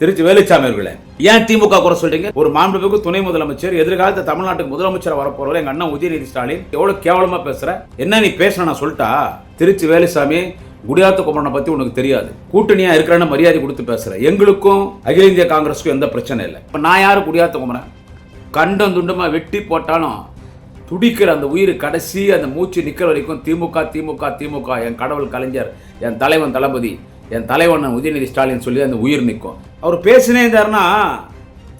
திருச்சி வேலுச்சாமி அவர்களே ஏன் திமுக குறை சொல்றீங்க? ஒரு மாண்புமிகு துணை முதலமைச்சர் எதிர்காலத்து தமிழ்நாட்டுக்கு முதலமைச்சர் வரப்போறவர் எங்க அண்ணன் உதயநிதி ஸ்டாலின் எவ்வளவு கேவலமா பேசுற? என்ன நீ பேசுன நான் சொல்லிட்டா? திருச்சி வேலுசாமி குடியாத்த குமரனை பத்தி உனக்கு தெரியாது. கூட்டணியா இருக்கிறன்னு மரியாதை கொடுத்து பேசுற. எங்களுக்கும் அகில இந்திய காங்கிரஸுக்கும் எந்த பிரச்சனை இல்லை. இப்ப நான் யாரு குடியாத்த குமரன்? கண்டம் துண்டமா வெட்டி போட்டாலும் துடிக்கிற அந்த உயிர் கடைசி அந்த மூச்சு நிற்கிற வரைக்கும் திமுக திமுக திமுக என் கடவுள் கலைஞர் என் தலைவன் தளபதி என் தலைவன் உதயநிதி ஸ்டாலின் சொல்லி அந்த உயிர் நிற்கும். அவர் பேசினே இருந்தாருன்னா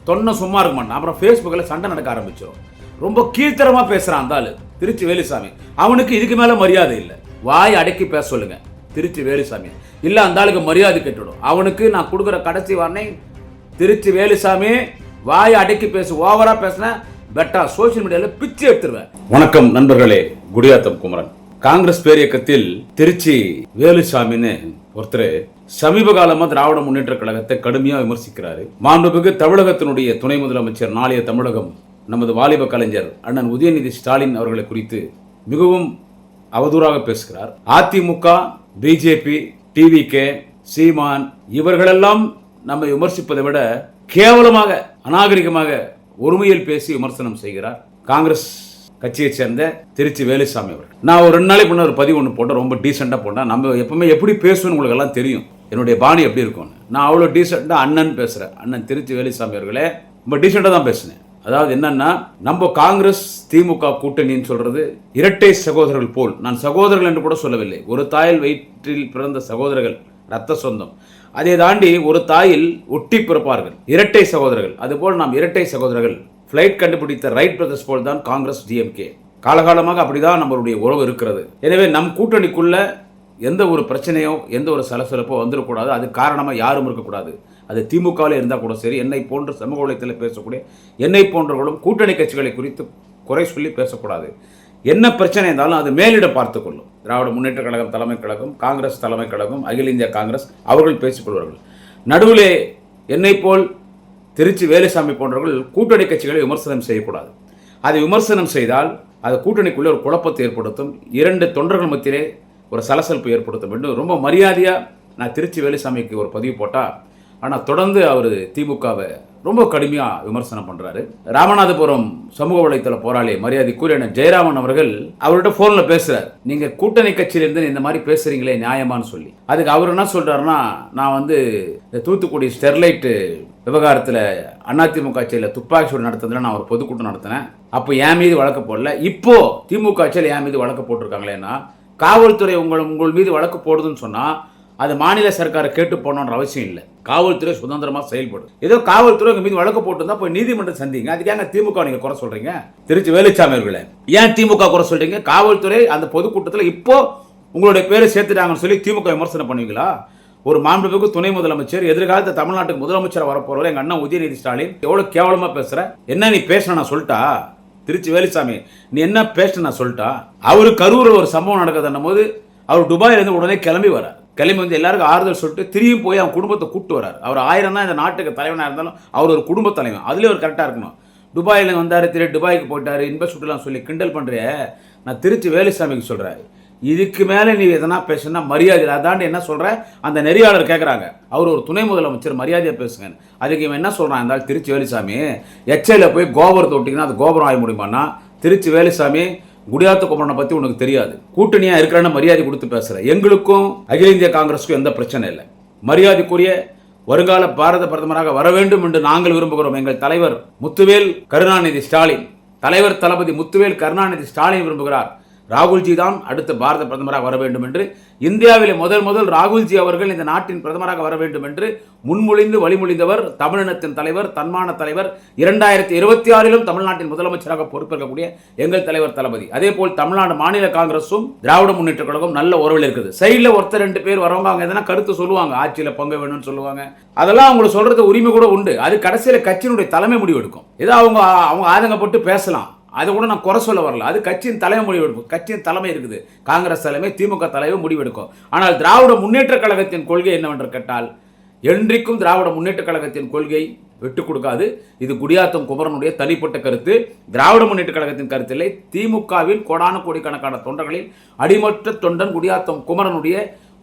தொன்னை சும்மா இருக்க மாட்டான். அப்புறம் ஃபேஸ்புக்கில் சண்டை நடக்க ஆரம்பிச்சிடும் ரொம்ப கீழ்த்தரமாக பேசுகிறான் அந்த ஆள் திருச்சி வேலுசாமி. அவனுக்கு இதுக்கு மேலே மரியாதை இல்லை. வாய் அடக்கி பேச சொல்லுங்கள் திருச்சி வேலுசாமி. இல்லை அந்த ஆளுக்கு மரியாதை கெட்டுடும். அவனுக்கு நான் கொடுக்குற கடைசி வார்னை திருச்சி வேலுசாமி வாய் அடக்கி பேசு ஓவராக பேசினேன் பெட்டா சோசியல் மீடியாவில் பிச்சு எடுத்துருவேன். வணக்கம் நண்பர்களே குடியாத்தம் குமரன். காங்கிரஸ் பேரியக்கத்தில் திருச்சி வேலுசாமின்னு ஒருத்தர் சமீப காலமாக திராவிட முன்னேற்ற கழகத்தை கடுமையாக விமர்சிக்கிறாரு. மாண்புமிகு தமிழகத்தினுடைய துணை முதலமைச்சர் நாளைய தமிழகம் நமது வாலிப கலைஞர் அண்ணன் உதயநிதி ஸ்டாலின் அவர்களை குறித்து மிகவும் அவதூறாக பேசுகிறார். அதிமுக பிஜேபி டிவிகே சீமான் இவர்களெல்லாம் நம்மை விமர்சிப்பதை விட கேவலமாக அநாகரிகமாக ஒருமையில் பேசி விமர்சனம் செய்கிறார் காங்கிரஸ். கட்சியை சேர்ந்த திருச்சி வேலுசாமி அவர்கள். நான் ஒரு ரெண்டு நாளைக்கு முன்ன ஒரு பதிவு ஒன்று போட்டேன் ரொம்ப டீசெண்டாக போட்டேன். நம்ம எப்பவுமே எப்படி பேசுவேன்னு உங்களுக்கு எல்லாம் தெரியும். என்னுடைய பாணி எப்படி இருக்கும்னு. நான் அவ்வளோ டீசெண்டாக அண்ணன் பேசுகிறேன் அண்ணன் திருச்சி வேலுசாமி அவர்களே ரொம்ப டீசெண்டாக தான் பேசினேன். அதாவது என்னன்னா நம்ம காங்கிரஸ் திமுக கூட்டணின்னு சொல்றது இரட்டை சகோதரர்கள் போல். நான் சகோதரர்கள் என்று கூட சொல்லவில்லை. ஒரு தாயில் வயிற்றில் பிறந்த சகோதரர்கள் ரத்த சொந்தம். அதை தாண்டி ஒரு தாயில் ஒட்டி பிறப்பார்கள் இரட்டை சகோதரர்கள். அதுபோல் நாம் இரட்டை சகோதரர்கள் ஃப்ளைட் கண்டுபிடித்த ரைட் பிரதர்ஸ் போல் தான் காங்கிரஸ் டிஎம்கே காலகாலமாக அப்படிதான் நம்மளுடைய உறவு இருக்கிறது. எனவே நம் கூட்டணிக்குள்ள எந்த ஒரு பிரச்சனையோ எந்த ஒரு சலசலப்போ வந்துடக்கூடாது அது காரணமாக யாரும் இருக்கக்கூடாது. அது திமுகவில் இருந்தால் கூட சரி என்னை போன்ற சமூக வலைத்தளத்தில் பேசக்கூடிய என்னை போன்றவர்களும் கூட்டணி கட்சிகளை குறித்து குறை சொல்லி பேசக்கூடாது. என்ன பிரச்சனை இருந்தாலும் அது மேலிடம் பார்த்துக்கொள்ளும் திராவிட முன்னேற்ற கழகம் தலைமை கழகம் காங்கிரஸ் தலைமை கழகம் அகில இந்திய காங்கிரஸ் அவர்கள் பேசிக்கொள்வார்கள் நடுவிலே என்னை போல் திருச்சி வேலுசாமி போன்றவர்கள் கூட்டணி கட்சிகளை விமர்சனம் செய்யக்கூடாது. அதை விமர்சனம் செய்தால் அது கூட்டணிக்குள்ளே ஒரு குழப்பத்தை ஏற்படுத்தும். இரண்டு தொண்டர்கள் மத்தியிலே ஒரு சலசலப்பு ஏற்படுத்தும் என்று ரொம்ப மரியாதையாக நான் திருச்சி வேலுசாமிக்கு ஒரு பதிவு போட்டால் ஆனால் தொடர்ந்து அவர் திமுகவை ரொம்ப கடுமையாக விமர்சனம் பண்ணுறாரு ராமநாதபுரம் சமூக வலைத்தள போராளி மரியாதைக்குரிய அண்ணன் ஜெயராமன் அவர்கள் அவர்கிட்ட ஃபோனில் பேசுகிறார் நீங்கள் கூட்டணி கட்சியிலேருந்து இந்த மாதிரி பேசுகிறீங்களே நியாயமான்னு சொல்லி. அதுக்கு அவர் என்ன சொல்கிறாருன்னா நான் வந்து இந்த தூத்துக்குடி ஸ்டெர்லைட்டு விவகாரத்தில் அதிமுக ஆட்சியில் துப்பாக்கி சூடு நடத்துறதுல நான் ஒரு பொதுக்கூட்டம் நடத்தினேன். அப்போ என் மீது வழக்கு போடல. இப்போ திமுக ஆட்சியில் என் மீது வழக்கு போட்டிருக்காங்களேன்னா காவல்துறை உங்கள் உங்கள் மீது வழக்கு போடுதுன்னு சொன்னால் அது மாநில சர்க்காரை கேட்டு போகணுன்ற அவசியம் இல்லை. காவல்துறை சுதந்திரமாக செயல்படும் ஏதோ காவல்துறை உங்கள் மீது வழக்கு போட்டுருந்தா போய் நீதிமன்றம் சந்திங்க. அதுக்காக திமுக நீங்கள் குறை சொல்கிறீங்க திருச்சி வேலுச்சாமி அவர்களே ஏன் திமுக குறை சொல்கிறீங்க காவல்துறை அந்த பொதுக்கூட்டத்தில் இப்போ உங்களுடைய பேரை சேர்த்துட்டாங்கன்னு சொல்லி திமுக விமர்சனம் பண்ணுவீங்களா? ஒரு மாண்புமிகு துணை முதலமைச்சர் எதிர்காலத்தில் தமிழ்நாட்டுக்கு முதலமைச்சர் வரப்போறவர் எங்கள் அண்ணன் உதயநிதி ஸ்டாலின். எவ்வளோ கேவலமாக பேசுகிற என்ன நீ பேச நான் சொல்லிட்டா? திருச்சி வேலுசாமி நீ என்ன பேச நான் சொல்லிட்டா? அவரு கரூரில் ஒரு சம்பவம் நடக்குதுன்னும் போது அவர் துபாயிலேருந்து உடனே கிளம்பி வர கிளம்பி வந்து எல்லாருக்கும் ஆறுதல் சொல்லிட்டு திரும்பி போய் அவன் குடும்பத்தை கூப்பிட்டு வரார் அவர் ஆயிரம் தான் இந்த நாட்டுக்கு தலைவனாக இருந்தாலும் அவர் ஒரு குடும்ப தலைவன். அதுலேயும் அவர் கரெக்டாக இருக்கணும். துபாயில் வந்தார் திரு துபாய்க்கு போயிட்டார் இன்ப சுற்றுலாம் சொல்லி கிண்டல் பண்ணுறிய நான் திருச்சி வேலுசாமிக்கு சொல்கிறேன் இதுக்கு மேலே நீ எதனா பேசுனா மரியாதை அதாண்டு அதாண்டி என்ன சொல்கிற அந்த நெறியாளர் கேட்குறாங்க அவர் ஒரு துணை முதலமைச்சர் மரியாதையாக பேசுங்க அதுக்கு இவன் என்ன சொல்கிறான் இருந்தால் திருச்சி வேலுசாமி எச்சையில் போய் கோபுரத்தை விட்டிங்கன்னா அது கோபுரம் ஆக முடியுமான்னா திருச்சி வேலுசாமி குடியாத்த குமரனை பற்றி உனக்கு தெரியாது. கூட்டணியாக இருக்கிறான்னு மரியாதை கொடுத்து பேசுகிற எங்களுக்கும் அகில இந்திய காங்கிரஸுக்கும் எந்த பிரச்சனை இல்லை. மரியாதைக்குரிய வருங்கால பாரத பிரதமராக வர வேண்டும் என்று நாங்கள் விரும்புகிறோம். எங்கள் தலைவர் முத்துவேல் கருணாநிதி ஸ்டாலின். தலைவர் தளபதி முத்துவேல் கருணாநிதி ஸ்டாலின் விரும்புகிறார். ராகுல்ஜி தான் அடுத்த பாரத பிரதமராக வர வேண்டும் என்று இந்தியாவில் முதல் முதல் ராகுல்ஜி அவர்கள் இந்த நாட்டின் பிரதமராக வர வேண்டும் என்று முன்மொழிந்து வழிமொழிந்தவர் தமிழினத்தின் தலைவர் தன்மான தலைவர் இரண்டாயிரத்தி இருபத்தி ஆறிலும் தமிழ்நாட்டின் முதலமைச்சராக பொறுப்பேற்கக்கூடிய எங்கள் தலைவர் தளபதி. அதே போல் தமிழ்நாடு மாநில காங்கிரஸும் திராவிட முன்னேற்ற கழகம் நல்ல உறவில் இருக்குது. சைடில் ஒருத்தர் ரெண்டு பேர் வரவங்க அவங்க எதனா கருத்து சொல்லுவாங்க ஆட்சியில் பங்கு வேணும்னு சொல்லுவாங்க. அதெல்லாம் அவங்களுக்கு சொல்றது உரிமை கூட உண்டு. அது கடைசியில் கட்சியினுடைய தலைமை முடிவு எடுக்கும் ஏதோ அவங்க அவங்க ஆதங்கப்பட்டு பேசலாம். அதை கூட நான் குறை சொல்ல வரல. அது கட்சியின் தலைமை முடிவெடுக்கும். கட்சியின் தலைமை இருக்குது. காங்கிரஸ் தலைமை திமுக தலைமை முடிவெடுக்கும். ஆனால் திராவிட முன்னேற்ற கழகத்தின் கொள்கை என்னவென்று கேட்டால் என்றைக்கும் திராவிட முன்னேற்ற கழகத்தின் கொள்கை விட்டு கொடுக்காது. இது குடியாத்தம் குமரனுடைய தனிப்பட்ட கருத்து. திராவிட முன்னேற்ற கழகத்தின் கருத்தில்லை திமுகவின் கோடான கோடிக்கணக்கான தொண்டர்களில் அடிமற்ற தொண்டன் குடியாத்தம் குமரனுடைய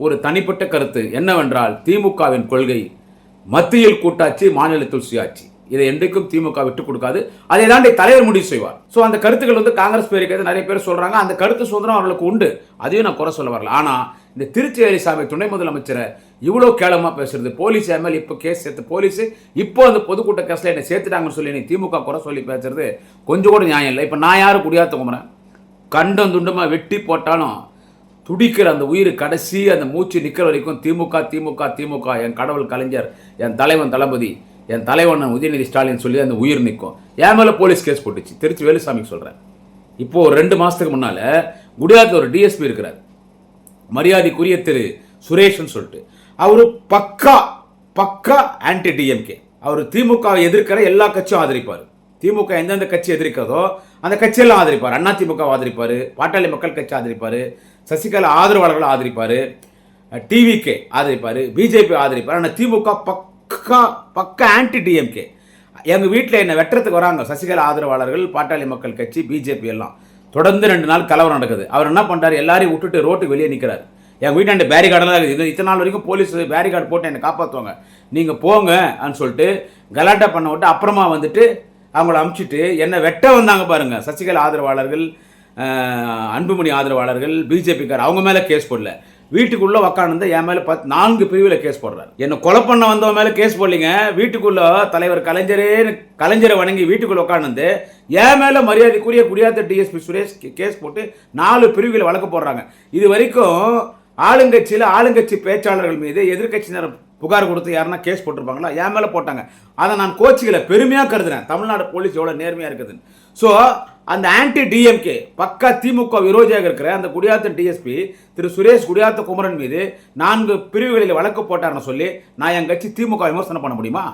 ஒரு தனிப்பட்ட கருத்து என்னவென்றால் திமுகவின் கொள்கை மத்தியில் கூட்டாட்சி மாநிலத்தில் சுயாட்சி. இதை என்றைக்கும் திமுக விட்டு கொடுக்காது. அதை தாண்டி தலைவர் முடிவு செய்வார். ஸோ அந்த கருத்துக்கள் வந்து காங்கிரஸ் பேருக்கு நிறைய பேர் சொல்கிறாங்க அந்த கருத்து சுதந்திரம் அவர்களுக்கு உண்டு. அதையும் நான் குறை சொல்ல வரல. ஆனால் இந்த திருச்சி வேலிசாமி துணை முதலமைச்சரை இவ்வளோ கேளமாக பேசுறது. போலீஸ் எம்எல் இப்போ கேஸ் சேர்த்து போலீஸ் இப்போ அந்த பொதுக்கூட்ட கேஸில் என்னை சேர்த்துட்டாங்கன்னு சொல்லி நீ திமுக குறை சொல்லி பேசுறது கொஞ்சம் கூட நியாயம் இல்லை. இப்போ நான் யாரும் குடியாத்த குமரன்? கண்டம் துண்டமாக வெட்டி போட்டாலும் துடிக்கிற அந்த உயிர் கடைசி அந்த மூச்சு நிற்கிற வரைக்கும் திமுக திமுக திமுக. என் கடவுள் கலைஞர் என் தலைவன் தளபதி. என் தலைவன் உதயநிதி ஸ்டாலின் சொல்லி அந்த உயிர் நிற்கும் என் மேலே போலீஸ் கேஸ் போட்டுச்சு. திருச்சி வேலுசாமிக்கு சொல்கிறேன் இப்போ ஒரு ரெண்டு மாதத்துக்கு முன்னால் குடியாத்தில் ஒரு டிஎஸ்பி இருக்கிறார். மரியாதைக்குரிய திரு சுரேஷ்னு சொல்லிட்டு. அவர் பக்கா பக்கா ஆன்டி டிஎம்கே அவர் திமுக எதிர்க்கிற எல்லா கட்சியும் ஆதரிப்பார். திமுக எந்தெந்த கட்சி எதிர்க்கிறதோ அந்த கட்சியெல்லாம் ஆதரிப்பார். அண்ணா திமுக ஆதரிப்பார். பாட்டாளி மக்கள் கட்சி ஆதரிப்பார். சசிகலா ஆதரவாளர்கள் ஆதரிப்பார். டிவிகே ஆதரிப்பார். பிஜேபி ஆதரிப்பார். ஆனால் திமுக பக்கா பக்கா ஆன்டி டிஎம்கே எங்கள் வீட்டில் என்னை வெட்டுறதுக்கு வராங்க. சசிகலா ஆதரவாளர்கள் பாட்டாளி மக்கள் கட்சி பிஜேபி எல்லாம். தொடர்ந்து ரெண்டு நாள் கலவரம் நடக்குது. அவர் என்ன பண்ணுறாரு எல்லாரையும் விட்டுட்டு ரோட்டுக்கு வெளியே நிற்கிறார் எங்கள் வீட்டாண்ட பேரிகார்டெல்லாம் இருக்குது. இது இத்தனை நாள் வரைக்கும் போலீஸ் பேரிகார்டு போட்டு என்னை காப்பாற்றுவாங்க நீங்கள் போங்க அப்படின்னு சொல்லிட்டு கலாட்டா பண்ண விட்டு அப்புறமா வந்துட்டு அவங்கள அமுச்சிட்டு என்னை வெட்ட வந்தாங்க பாருங்க. சசிகலா ஆதரவாளர்கள் அன்புமணி ஆதரவாளர்கள் பிஜேபிக்கார் அவங்க மேலே கேஸ் போடல. வீட்டுக்குள்ளே உக்காந்து என் மேலே பத்து நான்கு பிரிவில் கேஸ் போடுறாரு. என்னை கொலை பண்ண வந்தவன் மேலே கேஸ் போடலீங்க. வீட்டுக்குள்ளே தலைவர் கலைஞரே கலைஞரை வணங்கி வீட்டுக்குள்ளே உட்காந்து என் மேலே மரியாதைக்குரிய குடியாத்த டிஎஸ்பி சுரேஷ் கேஸ் போட்டு நாலு பிரிவில் வழக்கு போடுறாங்க. இது வரைக்கும் ஆளுங்கட்சியில் ஆளுங்கட்சி பேச்சாளர்கள் மீது எதிர்க்கட்சியினர் புகார் கொடுத்து யாருன்னா கேஸ் போட்டிருப்பாங்களா? என் மேலே போட்டாங்க. அதை நான் கோச்சிக்கல. பெருமையாக கருதுறேன். தமிழ்நாடு போலீஸ் எவ்வளோ நேர்மையாக இருக்குதுன்னு. ஸோ அந்த ஆன்டி டிஎம்கே பக்கா திமுக விரோதியாக இருக்கிற அந்த குடியாத்தன் டிஎஸ்பி திரு சுரேஷ் குடியாத்த குமரன் மீது நான்கு பிரிவுகளில் வழக்கு போட்டார்னு சொல்லி நான் என் கட்சி திமுக விமர்சனம் பண்ண முடியுமா?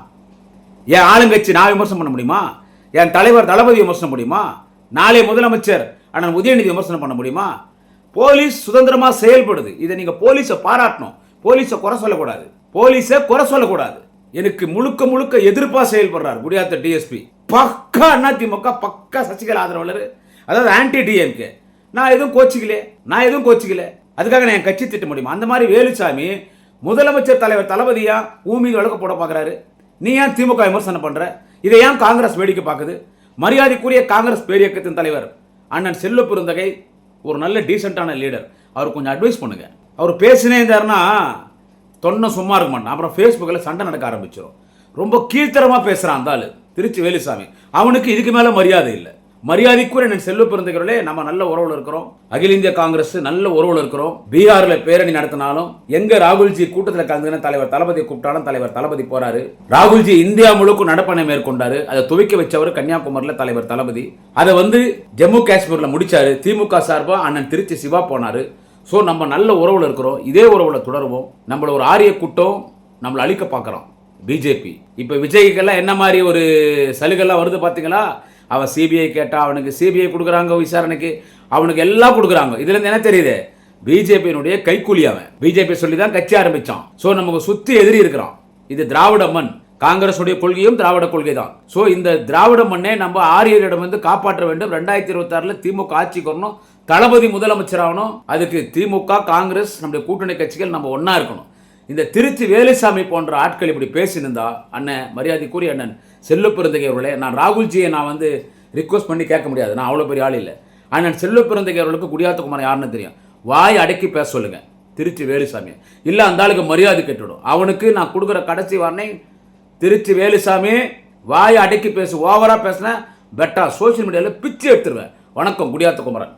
என் ஆளுங்கட்சி நான் விமர்சனம் பண்ண முடியுமா? என் தலைவர் தளபதி விமர்சனம் முடியுமா? நாளை முதலமைச்சர் அண்ணன் உதயநிதி விமர்சனம் பண்ண முடியுமா? போலீஸ் சுதந்திரமாக செயல்படுது. இதை நீங்கள் போலீஸை பாராட்டணும். போலீஸை குறை சொல்லக்கூடாது. போலீஸை குறை சொல்லக்கூடாது. எனக்கு முழுக்க முழுக்க எதிர்ப்பாக செயல்படுறார் குடியாத்த டிஎஸ்பி பக்கா அதிமுக பக்கா சசிகலா ஆதரவாளர். அதாவது ஆன்டி டிஎம்கே நான் எதுவும் கோச்சிக்கல நான் எதுவும் கோச்சிக்கல. அதுக்காக நான் என் கட்சி திட்ட முடியுமா? அந்த மாதிரி வேலுசாமி முதலமைச்சர் தலைவர் தளபதியா ஊமி வழக்கு போட பார்க்கறாரு நீ ஏன் திமுக விமர்சனம் பண்ணுற இதை ஏன் காங்கிரஸ் வேடிக்கை பார்க்குது மரியாதைக்குரிய காங்கிரஸ் பேரியக்கத்தின் தலைவர் அண்ணன் செல்வ பெருந்தகை ஒரு நல்ல டீசெண்டான லீடர் அவர் கொஞ்சம் அட்வைஸ் பண்ணுங்க. அவர் பேசினே இருந்தாருன்னா தொன்னை சும்மா இருக்க மாட்டான். அப்புறம் ஃபேஸ்புக்கில் சண்டை நடக்க ஆரம்பிச்சிடும் ரொம்ப கீழ்த்தரமாக பேசுகிறான் அந்த ஆள். திருச்சி வேலுசாமி. அவனுக்கு இதுக்கு மேலே மரியாதை இல்லை. மரியாதைக்குரிய என் செல்வ பிறந்தவர்களே நம்ம நல்ல உறவில் இருக்கிறோம். அகில இந்திய காங்கிரஸ் நல்ல உறவில் இருக்கிறோம். பீகாரில் பேரணி நடத்தினாலும் எங்க ராகுல்ஜி கூட்டத்தில் கலந்துக்கின தலைவர் தளபதி கூப்பிட்டாலும் தலைவர் தளபதி போறாரு. ராகுல்ஜி இந்தியா முழுக்க நடப்பணை மேற்கொண்டாரு. அதை துவக்கி வச்சவர் கன்னியாகுமரியில் தலைவர் தளபதி. அதை வந்து ஜம்மு காஷ்மீரில் முடிச்சாரு. திமுக சார்பா அண்ணன் திருச்சி சிவா போனாரு. ஸோ நம்ம நல்ல உறவில் இருக்கிறோம் இதே உறவில் தொடருவோம். நம்மள ஒரு ஆரிய கூட்டம் நம்மளை அழிக்க பார்க்குறோம் பிஜேபி இப்போ விஜய்க்கெல்லாம் என்ன மாதிரி ஒரு சலுகைலாம் வருது பார்த்தீங்களா அவன் சிபிஐ கேட்டால் அவனுக்கு சிபிஐ கொடுக்குறாங்க விசாரணைக்கு. அவனுக்கு எல்லாம் கொடுக்குறாங்க. இதுலேருந்து என்ன தெரியுது? பிஜேபியினுடைய கைக்கூலி அவன். பிஜேபி சொல்லி தான் கட்சி ஆரம்பித்தான் ஸோ நமக்கு சுற்றி எதிரி இருக்கிறான். இது திராவிட மண். காங்கிரஸுடைய கொள்கையும் திராவிட கொள்கை தான் ஸோ இந்த திராவிட மண்ணை நம்ம ஆரியரிடம் வந்து காப்பாற்ற வேண்டும். ரெண்டாயிரத்தி இருபத்தாறில் திமுக ஆட்சிக்கு வரணும். தளபதி முதலமைச்சர் ஆகணும் அதுக்கு திமுக காங்கிரஸ் நம்முடைய கூட்டணி கட்சிகள் நம்ம ஒன்றா இருக்கணும். இந்த திருச்சி வேலுசாமி போன்ற ஆட்கள் இப்படி பேசியிருந்தா அண்ணன் மரியாதைக்குரிய அண்ணன் செல்லு பிறந்தகை அவர்களே நான் ராகுல்ஜியை நான் வந்து ரிக்வஸ்ட் பண்ணி கேட்க முடியாது நான் அவ்வளோ பெரிய ஆள் இல்லை. அண்ணன் செல்லு பிறந்தகை அவர்களுக்கு குடியாத்த யாருன்னு தெரியும். வாய் அடக்கி பேச சொல்லுங்கள் திருச்சி வேலுசாமி. இல்லை அந்த ஆளுக்கு மரியாதை கெட்டுடும் அவனுக்கு நான் கொடுக்குற கடைசி வாரணை திருச்சி வேலுசாமி வாய் அடக்கி பேசு ஓவராக பேசினேன் பெட்டா சோஷியல் மீடியாவில் பிச்சு எடுத்துருவேன். வணக்கம் குடியாத்தகுமரன்